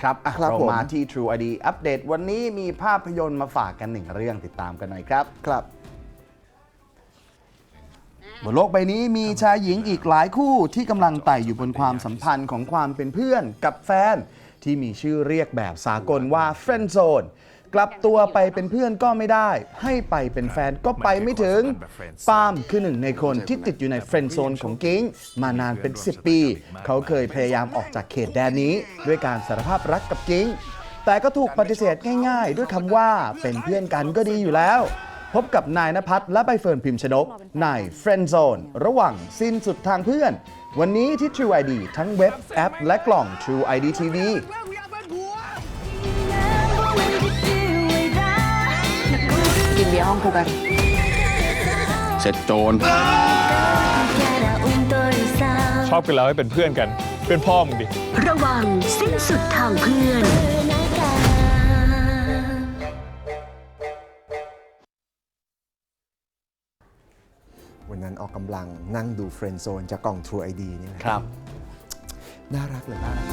ครับอะครับเราผม มาที่ True ID อัปเดตวันนี้มีภาพยนตร์มาฝากกันหนึ่งเรื่องติดตามกันหน่อยครับ ครับ บนโลกใบนี้มีชายหญิงอีกหลายคู่ที่กำลังไต่อยู่บนความสัมพันธ์ของความเป็นเพื่อนกับแฟน ที่มีชื่อเรียกแบบสากลว่า Friend Zone กลับตัวไปเป็นเพื่อนก็ไม่ได้ ให้ไปเป็นแฟนก็ไปไม่ถึง ปาล์มคือหนึ่งในคนที่ติดอยู่ใน Friend Zone ของกิ้งมานานเป็น 10 ปี เขาเคยพยายามออกจากเขตแดนนี้ ด้วยการสารภาพรักกับกิ้งแต่ก็ถูกปฏิเสธง่ายๆ ด้วยคำว่าเป็นเพื่อนกันก็ดีอยู่แล้ว พบกับนายนภัสและใบเฟิร์นพิมพ์ชนกใน Friend Zone ระหว่างสิ้นสุดทางเพื่อน วันนี้ที่ True ID ทั้งเว็บแอป และกล่อง True ID TV กินเบียร์ห้องครูกัน เสร็จโจร ชอบกันแล้วให้เป็นเพื่อนกัน เพื่อนพ่อมึงดิ ระวังสิ้นสุดทางเพื่อน วันนั้นออกกำลังนั่งดูเฟรนด์โซนจากกล่อง True ID นี่นะครับ น่ารักเลยน่ารัก